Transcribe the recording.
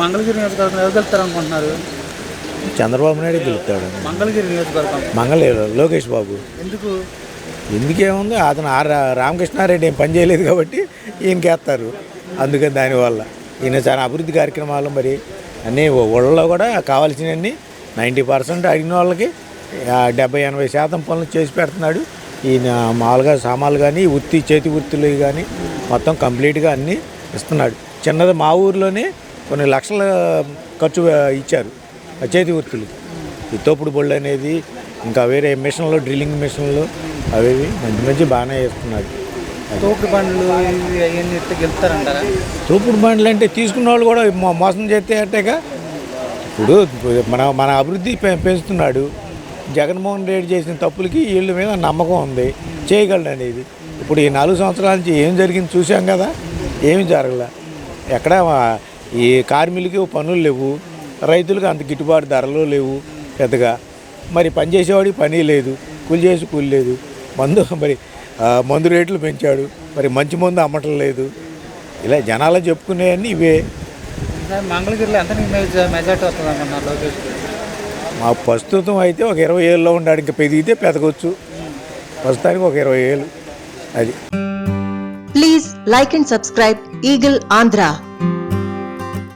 మంగళగిరి నియోజకవర్గం ఎవరు గెలుస్తారు అనుకుంటున్నారు చంద్రబాబు నాయుడు గెలుస్తాడు. మంగళగిరి నియోజకవర్గం. మంగళగిరి లోకేష్ బాబు. ఎందుకు? ఎందుకేముంది? అతను ఆ రామకృష్ణారెడ్డి ఏం పని చేయలేదు కాబట్టి ఈయనకేస్తారు. అందుకని దానివల్ల. ఈయన చాలా అభివృద్ధి కార్యక్రమాలు మరి అన్నీ ఊళ్ళో కూడా కావాల్సినవన్నీ నైంటీ పర్సెంట్ అడిగిన వాళ్ళకి డెబ్బై ఎనభై శాతం పనులు చేసి పెడుతున్నాడు. ఈయన మామూలుగా సామాన్లు కానీ వృత్తి చేతి వృత్తులు కానీ మొత్తం కంప్లీట్గా అన్నీ ఇస్తున్నాడు. చిన్నది మా ఊర్లోనే కొన్ని లక్షల ఖర్చు ఇచ్చారు. చేతి వృత్తులు. ఈ తోపుడు బొళ్ళు అనేది ఇంకా వేరే మిషన్లు డ్రిల్లింగ్ మిషన్లు అవి మంచి మంచి బాగానే చేస్తున్నాడు తోపుడు బండ్లు గెలుస్తారంటారా తోపుడు బండ్లు అంటే తీసుకున్న వాళ్ళు కూడా మోసం చేస్తే అట్టేగా ఇప్పుడు మన మన అభివృద్ధి పె- పెంచుతున్నాడు. జగన్మోహన్ రెడ్డి చేసిన తప్పులకి వీళ్ళ మీద నమ్మకం ఉంది. చేయగలడు అనేది. ఇప్పుడు ఈ నాలుగు సంవత్సరాల నుంచి ఏం జరిగింది చూసాం కదా? ఏమి జరగలే? ఎక్కడ ఈ కార్మికులకి పనులు లేవు రైతులకు అంత గిట్టుబాటు ధరలు లేవు పెద్దగా. మరి పని చేసేవాడికి పని లేదు కూలి చేసి కూలి లేదు. మందు మరి మందు రేట్లు పెంచాడు మరి మంచి మందు అమ్మటం లేదు. ఇలా జనాలు చెప్పుకునేవన్నీ ఇవే. మంగళగిరిలో ఎంత మెజార్టీ వస్తుంది అనుకుంటున్నారు లోకేష్ మా ప్రస్తుతం అయితే ఒక ఇరవై ఏళ్ళలో ఉన్నాడు ఇంకా పెరిగితే పెదగొచ్చు ప్రస్తుతానికి ఒక ఇరవై ఏళ్ళు అది. Please like and subscribe Eagle Andhra.